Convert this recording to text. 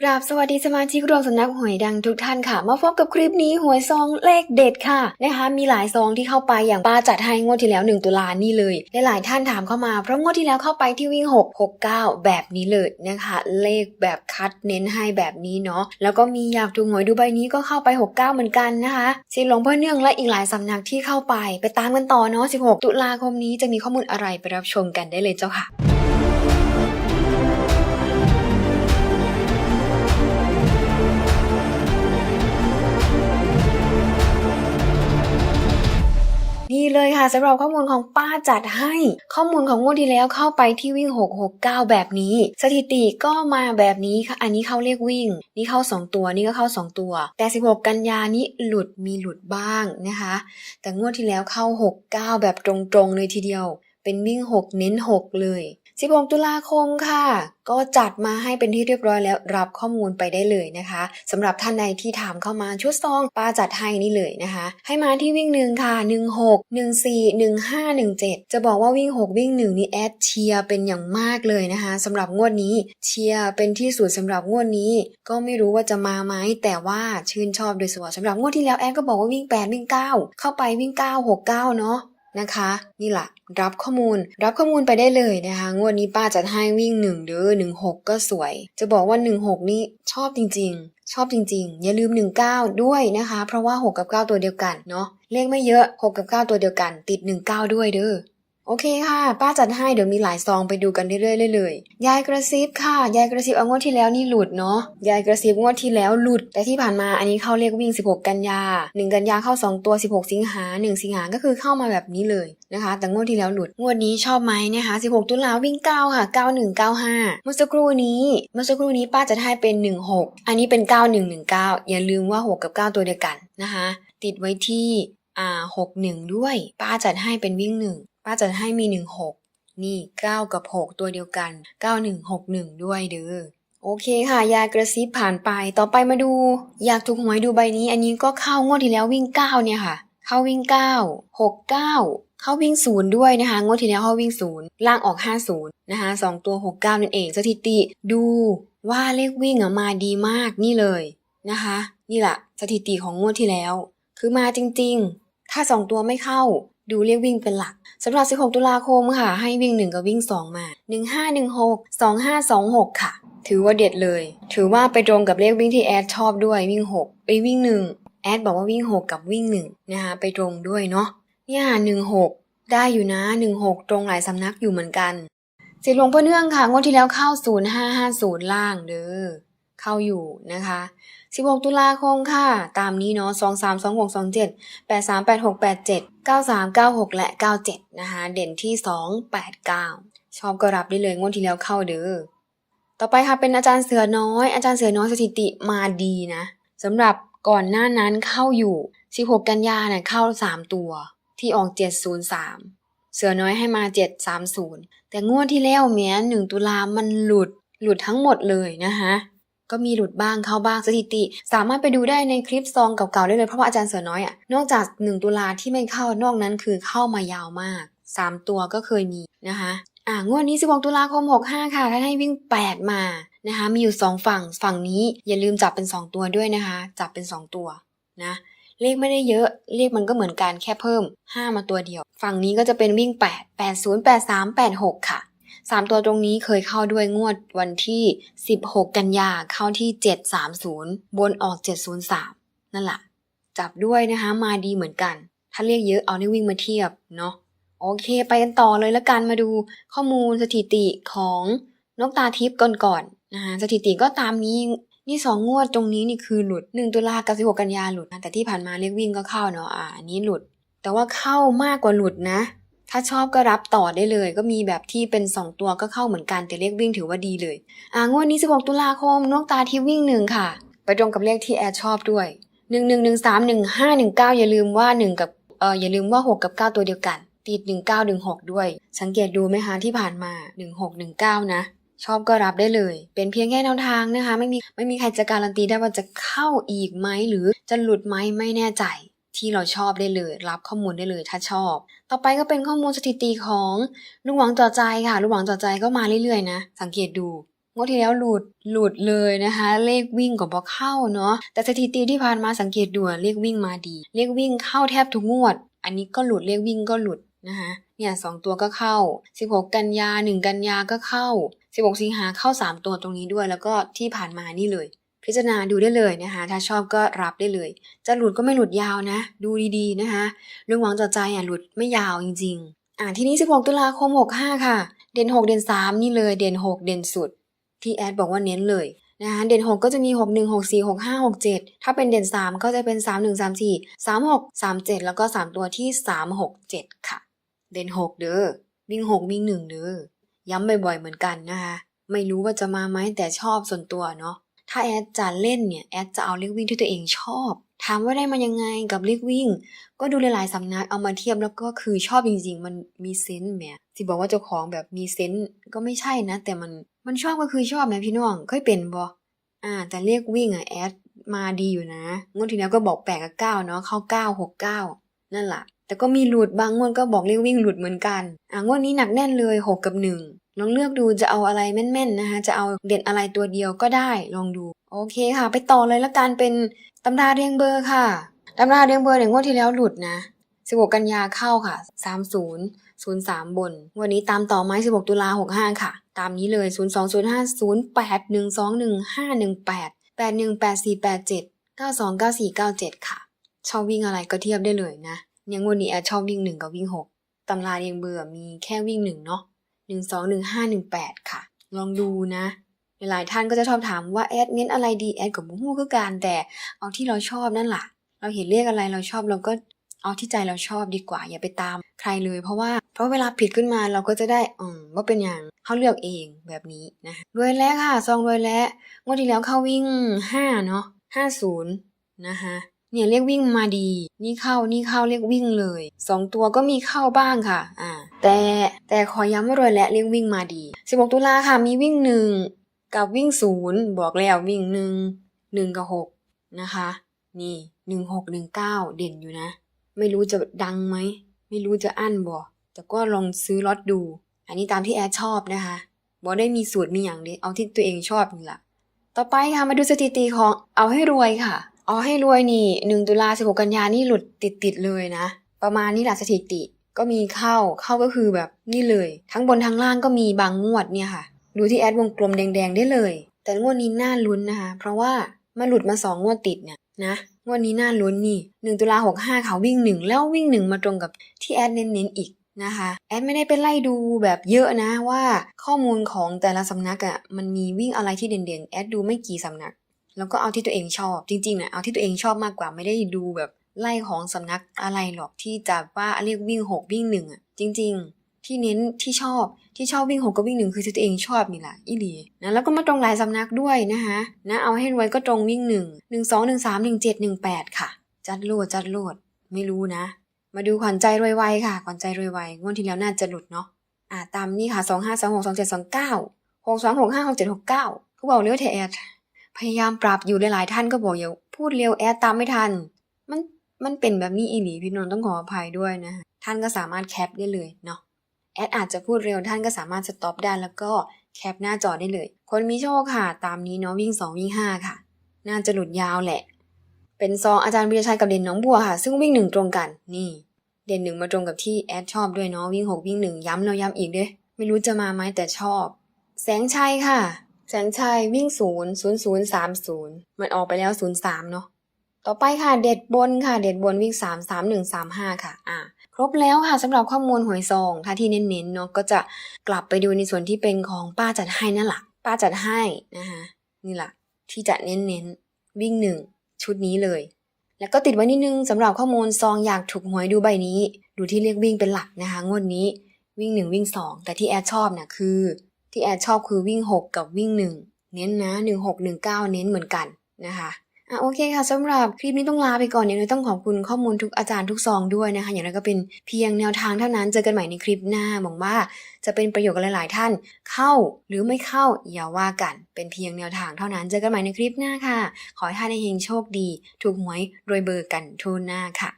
กราบสวัสดีสมาชิกรวมสำนักหวยดังทุกท่านค่ะ มาพบกับคลิปนี้หวยซองเลขเด็ดค่ะนะคะมีหลายซองที่เข้าไปอย่างป้าจัดให้งวดที่แล้ว 1 ตุลานี่เลยและหลายท่านถามเข้ามาเพราะงวดที่แล้วเข้าไปที่วิ่ง 6 6 9 แบบนี้เลยนะคะ เลขแบบคัดเน้นให้แบบนี้เนาะแล้วก็มีอยากถูหวยดูใบนี้ก็เข้าไป 69 เหมือนกันนะคะสิหลวงพ่อเนื่องและอีกหลายสำนักที่เข้าไป ไปตามกันต่อเนาะ16 ตุลาคมนี้จะมีข้อมูลอะไรไปรับชมกันได้เลยเจ้าค่ะ นี่เลยค่ะสำหรับข้อมูลของป้าจัดให้ ข้อมูลของงวดที่แล้วเข้าไปที่วิ่ง 669 แบบนี้ สถิติก็มาแบบนี้ค่ะ อันนี้เข้าเรียกวิ่ง นี่เข้า 2 ตัว นี่ก็เข้า 2 ตัว แต่ 16 กันยานี้หลุดมีหลุดบ้างนะคะ แต่งวดที่แล้วเข้า 69 แบบตรงๆเลยทีเดียว เป็นวิ่ง 6 เน้น 6 เลย 16 ตุลาคมค่ะ ก็จัดมาให้เป็นที่เรียบร้อยแล้วรับข้อมูลไปได้เลยนะคะสำหรับท่านใดที่ถามเข้ามาชุดซองป้าจัดให้นี่เลยนะคะ ให้มาที่วิ่งหนึ่งค่ะ 16 14 15 17 จะบอกว่าวิ่ง 6 วิ่ง 1 นี่แอดเชียร์เป็นอย่างมากเลยนะคะสำหรับงวดนี้เชียร์เป็นที่สุดสำหรับงวดนี้ ก็ไม่รู้ว่าจะมาไหมแต่ว่าชื่นชอบโดยส่วนสำหรับงวดที่แล้วแอดก็บอกว่าวิ่ง 8 วิ่ง 9 เข้าไปวิ่ง 9 6 9 เนาะ นะคะ นี่แหละรับข้อมูล รับข้อมูลไปได้เลยนะคะ งวดนี้ป้าจะให้วิ่งหนึ่งเด้อหนึ่งหกก็สวย จะบอกว่าหนึ่งหกนี่ชอบจริง ๆ ชอบจริง ๆ อย่าลืม 19 ด้วยนะคะ เพราะว่า 6 กับ 9 ตัวเดียวกันเนาะเลขไม่เยอะ 6 กับ 9 ตัวเดียวกัน ติด 19 ด้วยเด้อ โอเคค่ะ ป้าจัดให้เดี๋ยวมีหลายซองไปดูกันเรื่อยๆเลยยายกระซิบค่ะ ยายกระซิบเอางวดที่แล้วนี่หลุดเนาะยายกระซิบงวดที่แล้วหลุด แต่ที่ผ่านมาอันนี้เข้าเรียกวิ่ง 16 กันยา 1 กันยาเข้า 2 ตัว 16 สิงหา 1 สิงหาก็คือเข้ามาแบบนี้เลยนะคะ แต่งวดที่แล้วหลุดงวดนี้ชอบไหมนะคะ 16 ตุลาวิ่ง 9 ค่ะ 9195 เมื่อสักครู่นี้ เมื่อสักครู่นี้ป้าจะให้เป็น 16 อันนี้เป็น 9119 อย่าลืมว่า 6 กับ 9 ตัวเดียวกันนะคะ ติดไว้ที่อ่า61 ด้วย ป้าจัดให้เป็นวิ่ง1 ป้าจัดให้มี 16 นี่ 9 กับ 6 ตัวเดียวกัน 9161 ด้วยเด้อโอเคค่ะ ยากระซิบผ่านไปต่อไปมาดู อยากถูกหวยดูใบนี้ อันนี้ก็เข้างวดที่แล้ววิ่ง 9 เนี่ยค่ะ เข้าวิ่ง 9 6 9เข้าวิ่งศูนย์ด้วยนะคะงวดที่แล้วเข้าวิ่งศูนย์ล่างออก 50นะคะสองตัว 69 นั่นเองสถิติดูว่าเลขวิ่งอะมาดีมากนี่เลยนะคะ นี่แหละสถิติของงวดที่แล้ว คือมาจริงๆ ถ้า 2 ตัวไม่เข้า ดูเลขวิ่งเป็นหลักสำหรับ 16 ตุลาคมค่ะ ให้วิ่ง 1 กับวิ่ง 2 มา 1516 2526 ค่ะ ถือว่าเด็ดเลย ถือว่าไปตรงกับเลขวิ่งที่แอดชอบด้วยวิ่ง6ไปวิ่ง 1 แอดบอกว่าวิ่ง 6 กับวิ่ง 1 นะคะไปตรงด้วยเนาะเนี่ย16 ได้อยู่นะ 16 ตรงหลายสำนักอยู่เหมือนกันสิทธิ์หลวงพ่อเนื่องค่ะงวดที่แล้วเข้า 0550 ล่างเด้อเข้าอยู่นะคะ 16 ตุลาคมค่ะ ตามนี้เนาะ 2 3 2 6 2 7 8 3 8 6 8 7 9 3 9 6 และ 97 นะคะ เด่นที่ 2 8 9 ชอบก็รับได้เลยงวดที่แล้วเข้าเด้อ ต่อไปค่ะเป็นอาจารย์เสือน้อย อาจารย์เสือน้อยสถิติมาดีนะสำหรับก่อนหน้านั้นเข้าอยู่ 16 กันยาเนี่ยเข้า 3 ตัว ที่ออก 703 เสือน้อยให้มา 730 แต่งวดที่แล้วเมีย1ตุลามันหลุด หลุดทั้งหมดเลยนะคะ ก็มีหลุดบ้างเข้าบ้างสถิติ สามารถไปดูได้ในคลิปซองเก่าๆได้เลยเพราะว่าอาจารย์เสือน้อยอะนอกจาก 1 ตุลาที่ไม่เข้านอกนั้นคือเข้ามายาวมาก 3 ตัวก็เคยมีนะคะอ่างวดนี้16ตุลาคม 65 ค่ะท่านให้วิ่ง 8 มานะคะ มีอยู่ 2 ฝั่งฝั่งนี้อย่าลืมจับเป็น 2 ตัวด้วยนะคะ จับเป็น 2 ตัวนะเลขไม่ได้เยอะ เลขมันก็เหมือนกันแค่เพิ่ม 5 มาตัวเดียว ฝั่งนี้ก็จะเป็นวิ่ง 8 80 83 86 ค่ะ 3ตัวตรงนี้เคยเข้าด้วยงวดวันที่ 16 กันยาเข้าที่ 730 บนออก 703 นั่นแหละจับด้วยนะคะมาดีเหมือนกัน ถ้าเรียกเยอะเอาเลขวิ่งมาเทียบเนาะโอเคไปกันต่อเลยละกันมาดูข้อมูลสถิติของนกตาทิพย์ก่อนๆนะคะสถิติก็ตามนี้นี่สองงวดตรงนี้นี่คือหลุด 1 ตุลากับ 16 กันยาหลุดนะแต่ที่ผ่านมาเลขวิ่งก็เข้าเนาะอ่าอันนี้หลุด แต่ว่าเข้ามากกว่าหลุดนะ ถ้าชอบก็รับต่อได้เลย ก็มีแบบที่เป็น 2 ตัวก็เข้าเหมือนกัน แต่เลขวิ่งถือว่าดีเลย อ่างวดนี้ 16 ตุลาคมนกตาทิพย์วิ่งหนึ่งค่ะ ไปตรงกับเลขที่แอดชอบด้วย 1 1 1 3 1 5 1 9 อย่าลืมว่า 1 กับเอออย่าลืมว่า 6 กับ 9 ตัวเดียวกัน ติด 1916 ด้วย สังเกตดูไหมคะที่ผ่านมา 1619 นะ ชอบก็รับได้เลย เป็นเพียงแค่แนวทางนะคะ ไม่มีไม่มีใครจะการันตีได้ว่าจะเข้าอีกไหมหรือจะหลุดไหมไม่แน่ใจ ที่เราชอบได้เลย รับข้อมูลได้เลยถ้าชอบ ต่อไปก็เป็นข้อมูลสถิติของลูกหวังต่อใจค่ะลูกหวังต่อใจก็มาเรื่อยๆนะ สังเกตดูงวดที่แล้วหลุดหลุดเลยนะคะ เลขวิ่งก็บ่เข้าเนาะแต่สถิติที่ผ่านมาสังเกตดูเลขวิ่งมาดี เลขวิ่งเข้าแทบทุกงวด อันนี้ก็หลุดเลขวิ่งก็หลุดนะคะเนี่ยสองตัวก็เข้า 16 กันยา 1 กันยาก็เข้า 16 สิงหาเข้า 3 ตัวตรงนี้ด้วย แล้วก็ที่ผ่านมานี่เลย พิจารณาดูได้เลยนะคะ ถ้าชอบก็รับได้เลย จะหลุดก็ไม่หลุดยาวนะ ดูดีๆนะคะเรื่องหวังต่อใจอะหลุดไม่ยาวจริง ๆ อ่าทีนี้ 16 ตุลาคม 65 ค่ะ เด่น 6 เด่น 3 นี่เลยเด่น 6 เด่นสุด ที่แอดบอกว่าเน้นเลยนะคะเด่น 6 ก็จะมี 6 1 6 4 6 5 6 7 ถ้าเป็นเด่น 3 ก็จะเป็น 3 1 3 4 3 6 3 7 แล้วก็ 3 ตัวที่ 3 6 7 ค่ะ เด่น 6 เด้อวิ่ง 6 วิ่ง 1 เด้อย้ำบ่อยๆเหมือนกันนะคะไม่รู้ว่าจะมาไหมแต่ชอบส่วนตัวเนาะ ถ้าแอดจะเล่นเนี่ยแอดจะเอาเลขวิ่งที่ตัวเองชอบ ถามว่าได้มายังไงกับเลขวิ่ง ก็ดูหลายๆสำนักเอามาเทียบแล้วก็คือชอบจริง ๆ มันมีเซนส์แหมที่บอกว่าเจ้าของแบบมีเซนส์ก็ไม่ใช่นะ แต่มันมันชอบก็คือชอบแหมพี่น้องเคยเป็นบ่อ่า แต่เลขวิ่งอะแอดมาดีอยู่นะงวดที่แล้วก็บอกแปดกับเก้าเนาะเข้าเก้าหกเก้านั่นแหละแต่ก็มีหลุดบางงวดก็บอกเลขวิ่งหลุดเหมือนกัน อ่างวดนี้หนักแน่นเลยหกกับหนึ่ง ลองเลือกดูจะเอาอะไรแม่นๆนะคะจะเอาเด่นอะไรตัวเดียวก็ได้ลองดู โอเคค่ะ ไปต่อเลยละกันเป็นตำราเรียงเบอร์ค่ะตำราเรียงเบอร์เนี่ยงวดที่แล้วหลุดนะ16กันยาเข้าค่ะ30 03 บน วันนี้ตามต่อไม้16 ตุลา65 ค่ะ ตามนี้เลย 02 05 08 121 518 81 8487 92 94 97 ค่ะ ชอบวิ่งอะไรก็เทียบได้เลยนะเนี่ยงวดนี้แอดชอบวิ่ง 1 กับวิ่ง 6 ตำราเรียงเบอร์มีแค่วิ่ง 1 เนาะ หนึ่งสองหนึ่งห้าหนึ่งแปดค่ะ ลองดูนะ หลายท่านก็จะชอบถามว่าแอดเน้นอะไรดีแอดกับบุ้งคือการแต่เอาที่เราชอบนั่นแหละเราเห็นเลขอะไรเราชอบเราก็เอาที่ใจเราชอบดีกว่า อย่าไปตามใครเลย เพราะว่าเพราะเวลาผิดขึ้นมาเราก็จะได้อืมว่าเป็นอย่างเขาเลือกเองแบบนี้นะรวยแล้วค่ะซองรวยแล้วงวดที่แล้วเข้าวิ่งห้าเนาะห้าศูนย์นะคะเนี่ยเรียกวิ่งมาดี นี่เข้านี่เข้าเรียกวิ่งเลยสองตัวก็มีเข้าบ้างค่ะ อ่า แต่แต่ขอย้ำว่ารวยและเรียกวิ่งมาดี 16 ตุลาค่ะมีวิ่งหนึ่งกับวิ่งศูนย์บอกแล้ววิ่งหนึ่งหนึ่งกับหกนะคะ นี่หนึ่งหกหนึ่งเก้าเด่นอยู่นะ ไม่รู้จะดังไหม ไม่รู้จะอั้นบ่แต่ก็ลองซื้อล็อตดู อันนี้ตามที่แอดชอบนะคะบอได้มีสูตรมีอย่างเดียวเอาที่ตัวเองชอบนี่แหละต่อไปค่ะมาดูสถิติของเอาให้รวยค่ะ เอาให้รวยนี่หนึ่งตุลาสิบหกกันยานี่หลุดติดติดๆเลยนะ ประมาณนี้แหละสถิติ ก็มีเข้าเข้าก็คือแบบนี่เลย ทั้งบนทั้งล่างก็มีบางงวดเนี่ยค่ะ ดูที่แอดวงกลมแดง ๆ ได้เลย แต่งวดนี้น่าลุ้นนะคะ เพราะว่ามันหลุดมาสองงวดติดเนี่ยนะงวดนี้น่าลุ้นนี่หนึ่งตุลาหกห้าเขาวิ่งหนึ่งแล้ววิ่งหนึ่งมาตรงกับที่แอดเน้นๆอีกนะคะแอดไม่ได้ไปไล่ดูแบบเยอะนะว่าข้อมูลของแต่ละสำนักอะ่ะมันมีวิ่งอะไรที่เด่นๆ แอดดูไม่กี่สำนัก แล้วก็เอาที่ตัวเองชอบจริงๆนะเอาที่ตัวเองชอบมากกว่าไม่ได้ดูแบบ ไล่ของสำนักอะไรหรอกที่จะว่าเรียกวิ่งหกวิ่งหนึ่งอะจริง ๆ ที่เน้นที่ชอบที่ชอบวิ่งหกกับวิ่งหนึ่งคือตัวเองชอบนี่แหละอีหลีนะแล้วก็มาตรงหลายสำนักด้วยนะคะนะเอาให้รวยก็ตรงวิ่งหนึ่งหนึ่งสองหนึ่งสามหนึ่งเจ็ดหนึ่งแปดค่ะ จัดโหลดจัดโหลดไม่รู้นะ มาดูขวัญใจรวยไวค่ะขวัญใจรวยไวงวดที่แล้วน่าจะหลุดเนาะอ่าตามนี่ค่ะสองห้าสองหกสองเจ็ดสองเก้าหกสองหกห้าหกเจ็ดหกเก้าเขาบอกเร็วเทแอดพยายามปรับอยู่หลายๆท่านก็บอกอย่าพูดเร็วแอดตามไม่ทัน มัน มันเป็นแบบนี้อีหลีพี่นนท์ต้องขออภัยด้วยนะท่านก็สามารถแคปได้เลยเนาะแอดอาจจะพูดเร็วท่านก็สามารถสต็อปได้แล้วก็แคปหน้าจอได้เลย คนมีโชคค่ะ ตามนี้เนาะวิ่ง 2 วิ่ง 5 ค่ะ น่าจะหลุดยาวแหละ เป็นซองอาจารย์วิรชัยกับเด่นน้องบัวค่ะ ซึ่งวิ่งหนึ่งตรงกัน นี่ เด่นหนึ่งมาตรงกับที่แอดชอบด้วยเนาะวิ่งหกวิ่งหนึ่งย้ำแล้วย้ำอีกเด้ไม่รู้จะมาไหมแต่ชอบ แสงชัยค่ะ แสงชัยวิ่งศูนย์ศูนย์ศูนย์สามศูนย์มันออกไปแล้วศูนย์สามเนาะ ต่อไปค่ะเด็ดบนค่ะเด็ดบนวิ่งสามสามหนึ่งสามห้าค่ะอ่าครบแล้วค่ะสำหรับข้อมูลหวยซองถ้าที่เน้นๆเนาะก็จะกลับไปดูในส่วนที่เป็นของป้าจัดให้นั่นแหละป้าจัดให้นะคะนี่แหละที่จะเน้นๆวิ่งหนึ่งชุดนี้เลย แล้วก็ติดไว้นิดนึงสำหรับข้อมูลซองอยากถูกหวยดูใบนี้ ดูที่เรียกวิ่งเป็นหลักนะคะงวดนี้วิ่งหนึ่งวิ่งสองแต่ที่แอดชอบน่ะคือ ที่แอดชอบคือวิ่ง6กับวิ่ง1เน้นนะ1 6 1 9เน้นเหมือนกันนะคะ อะโอเคค่ะสำหรับคลิปนี้ต้องลาไปก่อนอย่างไรต้องขอบคุณข้อมูลทุกอาจารย์ทุกซองด้วยนะคะ อย่างไรก็เป็นเพียงแนวทางเท่านั้นเจอกันใหม่ในคลิปหน้าหวังว่าจะเป็นประโยชน์กับหลาย ๆ ท่าน เข้าหรือไม่เข้าอย่าว่ากัน เป็นเพียงแนวทางเท่านั้นเจอกันใหม่ในคลิปหน้าค่ะ ขอให้ท่านในเฮงโชคดี ถูกหวยรวยเบอร์กันทุนหน้าค่ะ